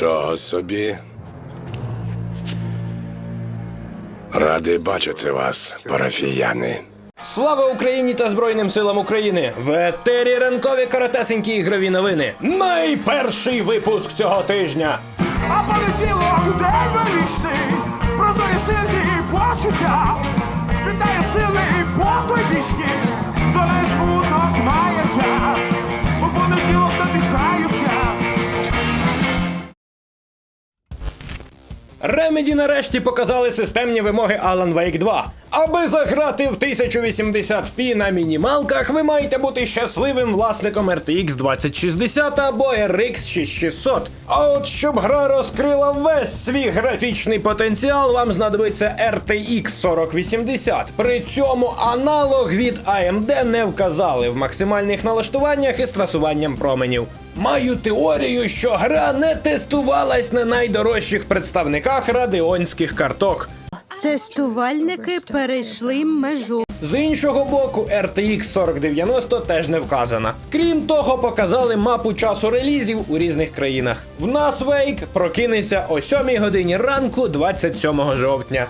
Нічого собі. Радий бачити вас, парафіяни. Слава Україні та Збройним силам України! В етері ранкові каратесенькі ігрові новини. Найперший випуск цього тижня. А полетіло у день величний, прозорі сильні почуття, вітає сили і потойбічні, Ремеді нарешті показали системні вимоги Alan Wake 2. Аби заграти в 1080p на мінімалках, ви маєте бути щасливим власником RTX 2060 або RX 6600. А от щоб гра розкрила весь свій графічний потенціал, вам знадобиться RTX 4080. При цьому аналог від AMD не вказали в максимальних налаштуваннях із трасуванням променів. Маю теорію, що гра не тестувалась на найдорожчих представниках радіонських карток. Тестувальники перейшли межу. З іншого боку, RTX 4090 теж не вказана. Крім того, показали мапу часу релізів у різних країнах. В нас Вейк прокинеться о 7 годині ранку 27 жовтня.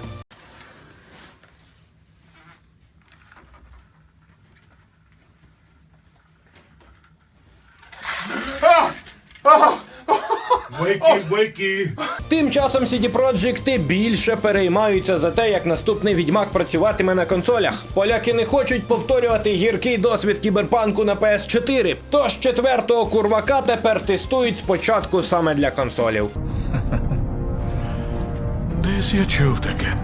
Вики, вики. Тим часом CD Projekt більше переймаються за те, як наступний відьмак працюватиме на консолях. Поляки не хочуть повторювати гіркий досвід кіберпанку на PS4, тож четвертого курвака тепер тестують спочатку саме для консолів. Десь я чув таке.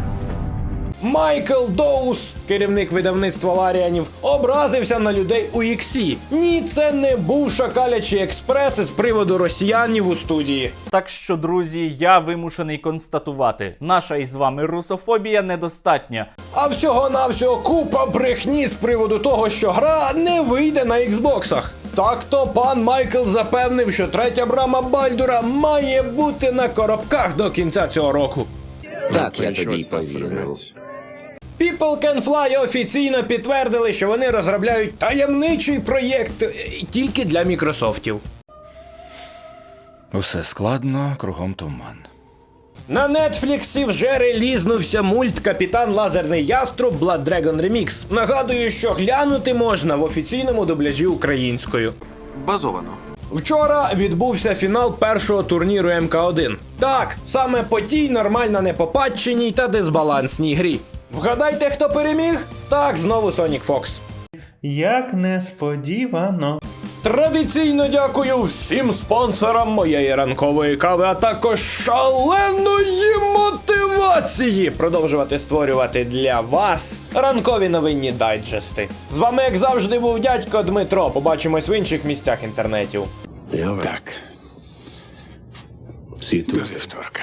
Майкл Доус, керівник видавництва Ларіанів, образився на людей у іксі. Ні, це не був шакалячий експрес із приводу росіянів у студії. Так що, друзі, я вимушений констатувати, наша із вами русофобія недостатня. А всього-навсього купа брехні з приводу того, що гра не вийде на іксбоксах. Так то пан Майкл запевнив, що третя брама Бальдура має бути на коробках до кінця цього року. Так, я тобі повірив. People Can Fly офіційно підтвердили, що вони розробляють таємничий проєкт е, тільки для мікрософтів. Усе складно, кругом туман. На Нетфліксі вже релізнувся мульт Капітан Лазерний Яструб Blood Dragon Remix. Нагадую, що глянути можна в офіційному дубляжі українською. Базовано. Вчора відбувся фінал першого турніру МК1. Так, саме по тій нормально непопадченій та дисбалансній грі. Вгадайте, хто переміг? Так, знову Sonic Fox. Як несподівано. Традиційно дякую всім спонсорам моєї ранкової кави, а також шаленої мотивації продовжувати створювати для вас ранкові новинні дайджести. З вами, як завжди, був дядько Дмитро. Побачимось в інших місцях інтернетів. Так. До вівторка.